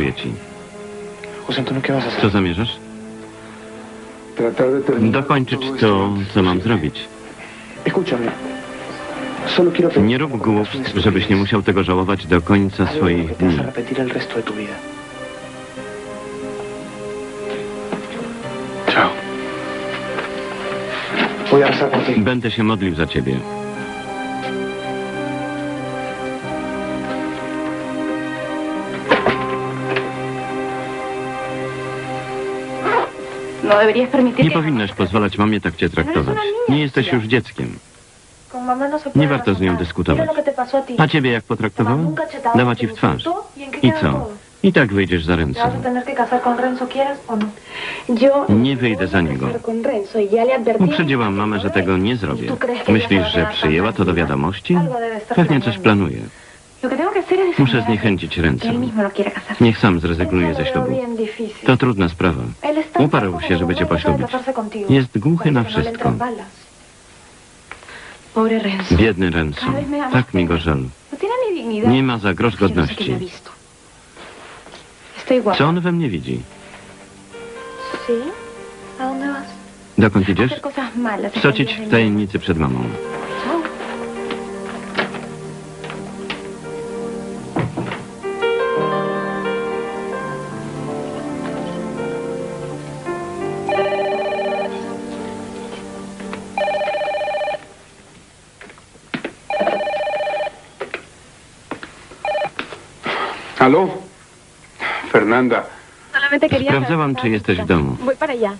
Dziękuję ci. Co zamierzasz? Dokończyć to, co mam zrobić. Nie rób głupstw, żebyś nie musiał tego żałować do końca swoich dni. Będę się modlił za ciebie. Nie powinnaś pozwalać mamie tak cię traktować. Nie jesteś już dzieckiem. No Nie warto z nią dyskutować. A ciebie jak potraktowała? Dała ci w twarz. y I co? I tak wyjdziesz za Renzo. no. Nie wyjdę za niego. y. Uprzedziłam mamę, że tego nie zrobię. Myślisz, że przyjęła to do wiadomości? Pewnie coś planuje. Muszę zniechęcić casarse. Niech sam zrezygnuje ze ślubu. To trudna sprawa. Uparł się, żeby cię poślubić. Jest głuchy na no wszystko. Biedny Renzo. Tak mi go żal. No. Nie ma za grosz no godności. Co on we mnie widzi? Dokąd idziesz? Wsocić w tajemnicy przed mamą. ¿Aló? Fernanda, Sprawdzałam, czy jesteś w domu.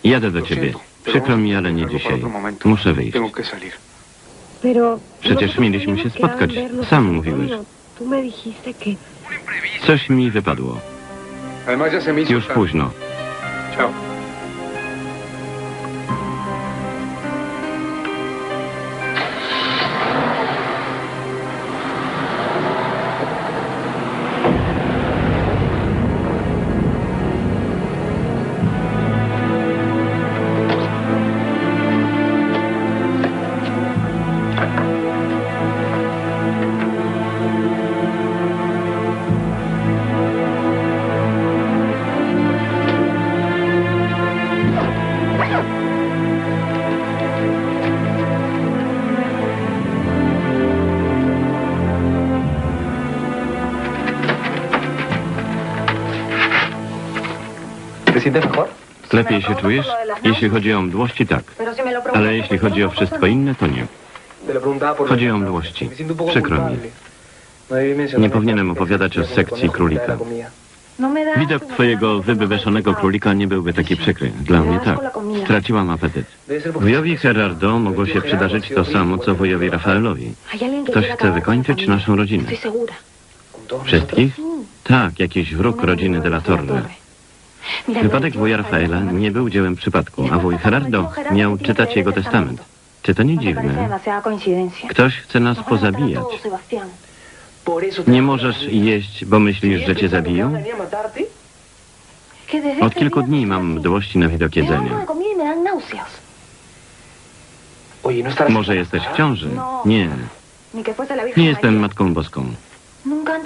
Jadę do ciebie. Przykro mi, ale nie dzisiaj. Muszę wyjść. Przecież mieliśmy się spotkać. Sam mówiłeś. Coś mi wypadło. Już późno. Chao. Lepiej się czujesz? Jeśli chodzi o mdłości, tak. Ale jeśli chodzi o wszystko inne, to nie. Chodzi o mdłości. Przykro mi. Nie powinienem opowiadać o sekcji królika. Widok twojego me królika nie byłby taki przykry. Dla mnie tak. Straciłam apetyt. Wujowi Gerardo mogło się przydarzyć to samo, co wujowi Rafaelowi. Ktoś chce wykończyć naszą rodzinę. Wszystkich? Tak, jakiś wróg rodziny de la Torre. Wypadek wuja Rafaela nie był dziełem przypadku, a wuj Gerardo miał czytać jego testament. Czy to nie No dziwne? Ktoś chce nas pozabijać. Nie możesz jeść, bo myślisz, że cię zabiją? Od kilku dni mam mdłości na widok jedzenia. ¿no Może jesteś w ciąży? Nie, Ni que fuese la Virgen nie jestem. Matką Boską.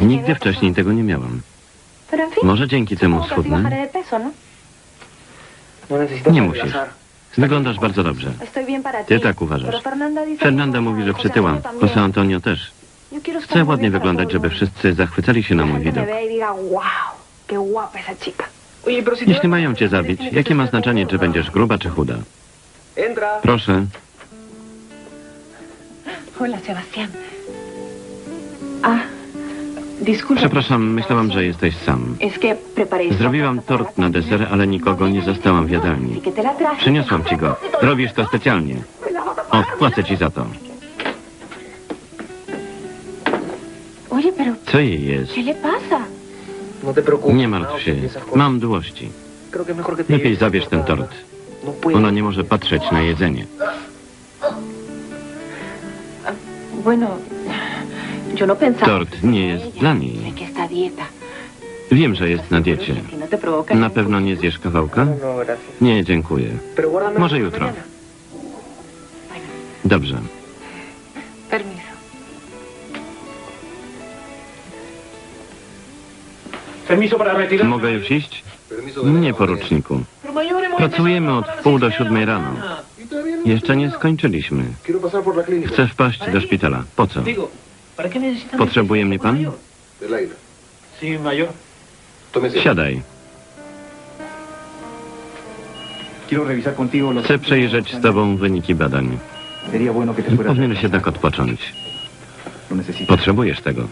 Nigdy wcześniej tego nie miałam. Może dzięki temu schudnę? ¿no? Nie musisz. Wyglądasz bardzo dobrze. Ty tak uważasz. Fernanda mówi, że przytyłam. José Antonio też. Chcę ładnie wyglądać, żeby wszyscy zachwycali się na mój widok. y Jeśli mają cię zabić, jakie ma znaczenie, czy będziesz gruba, czy chuda? Proszę. Hola, Sebastián. Ah. Przepraszam, myślałam, że jesteś sam. Zrobiłam tort na deser, ale nikogo nie zastałam w jadalni. Przyniosłam ci go. Robisz to specjalnie. Odpłacę ci za to. Co jej jest? No. Nie martw się. Mam te Lepiej zabierz ten tort. No. Ona nie może patrzeć na jedzenie. Bueno, no. Tort nie jest dla niej. Wiem, że jest na diecie. No Na pewno nie zjesz kawałka? No. Nie, dziękuję. Może jutro. Dobrze. Mogę już iść? Nie, poruczniku. Pracujemy od wpół do siódmej rano. Jeszcze nie skończyliśmy. Chcę wpaść do szpitala. Po co? Digo, ¿para qué necesitan Potrzebuje mnie pan? Siadaj. Chcę przejrzeć z tobą wyniki badań. Powinieneś jednak odpocząć. Potrzebujesz tego.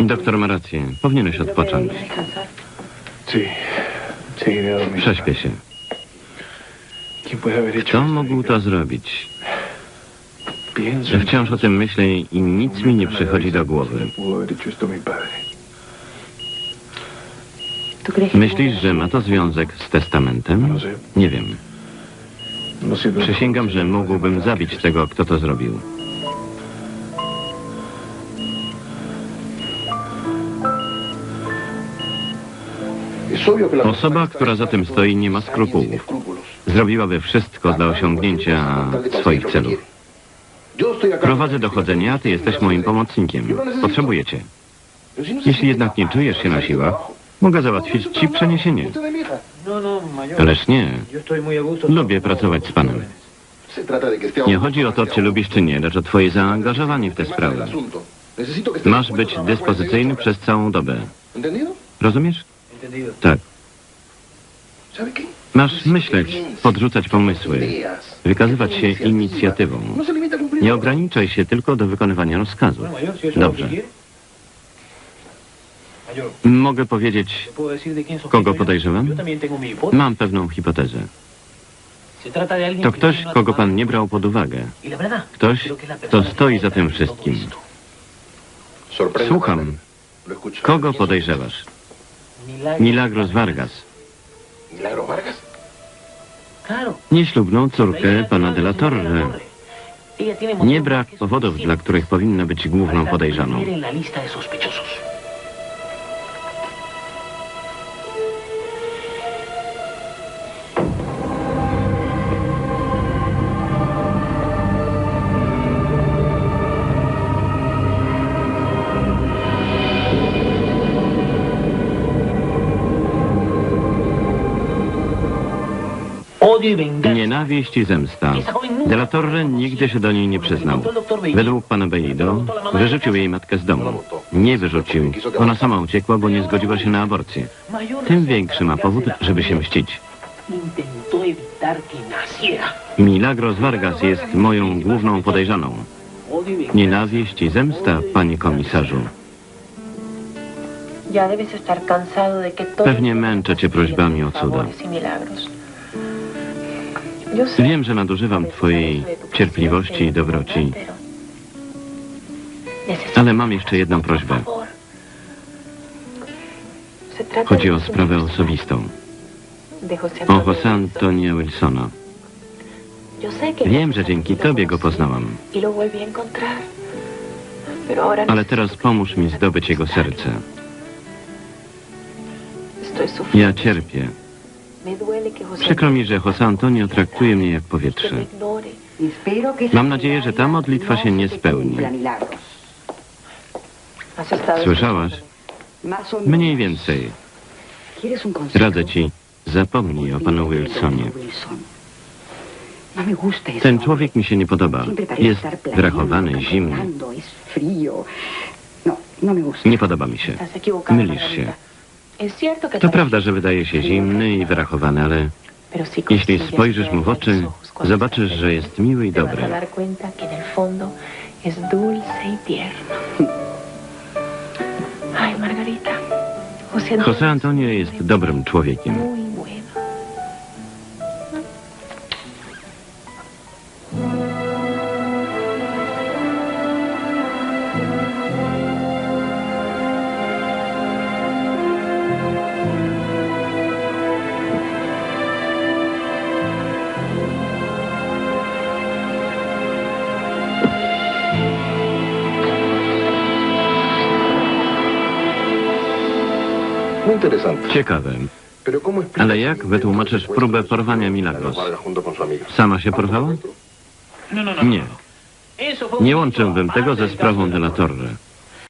Doktor ma rację. Powinieneś odpocząć. dormir. Prześpię się. Kto mógł to zrobić? Wciąż o tym myślę i nic mi nie przychodzi do głowy. Pudo haber hecho esto mi padre. ¿Tú crees que Myślisz, że ma to związek z testamentem? Nie wiem. Przysięgam, że mógłbym zabić tego, kto to zrobił. Osoba, która za tym stoi, nie ma skrupułów. Zrobiłaby wszystko dla osiągnięcia swoich celów. Prowadzę dochodzenie, a ty jesteś moim pomocnikiem. Potrzebuję cię. Jeśli jednak nie czujesz się na siłach, mogę załatwić ci przeniesienie. Ależ nie. Lubię pracować z panem. Nie chodzi o to, czy lubisz, czy nie, lecz o twoje zaangażowanie w tę sprawę. Masz być dyspozycyjny przez całą dobę. Rozumiesz? Tak. Masz myśleć, podrzucać pomysły, wykazywać się inicjatywą. Nie ograniczaj się tylko do wykonywania rozkazów. Dobrze. Mogę powiedzieć, ¿te puedo decir de quién sospecho kogo podejrzewam? Mam pewną hipotezę. To ktoś, kogo pan nie brał pod uwagę. Ktoś, kto stoi za tym wszystkim. Słucham. Kogo podejrzewasz? Milagros Vargas. Milagro Vargas. Claro. Nieślubną córkę pana de la Torre. Ella tiene Nie brak powodów, dla których powinna być główną podejrzaną. Nienawiść i zemsta. De la Torre nigdy się do niej nie przyznał. Według pana Bellido wyrzucił jej matkę z domu. Nie wyrzucił. Ona sama uciekła, bo nie zgodziła się na aborcję. Tym większy ma powód, żeby się mścić. Milagros Vargas jest moją główną podejrzaną. Nienawiść i zemsta, panie komisarzu. Pewnie męczę cię prośbami o cuda. Wiem, że nadużywam twojej cierpliwości i dobroci, ale mam jeszcze jedną prośbę. Chodzi o sprawę osobistą. O Antonio José Antonio Wilsona. Wiem, że dzięki tobie go poznałam, ale teraz pomóż mi zdobyć jego serce. Ja cierpię. Przykro mi, że José Antonio traktuje mnie jak powietrze. Mam nadzieję, że ta modlitwa się nie spełni. Has estado Słyszałaś? Mniej więcej. Radzę ci, zapomnij o panu Wilsonie. Ten człowiek mi się nie podoba. Jest wyrachowany, zimny. Nie podoba mi się. Mylisz się. To tal- prawda, że wydaje się zimny i wyrachowany, ale jeśli spojrzysz mu w oczy, zobaczysz, że jest miły i dobry. y José Antonio jest dobrym człowiekiem. Ciekawe. Pero ¿cómo explica Ale jak wytłumaczysz próbę porwania Milagros? Sama się porwała? No, no, no. Nie. Nie łączyłbym tego ze sprawą de la Torre.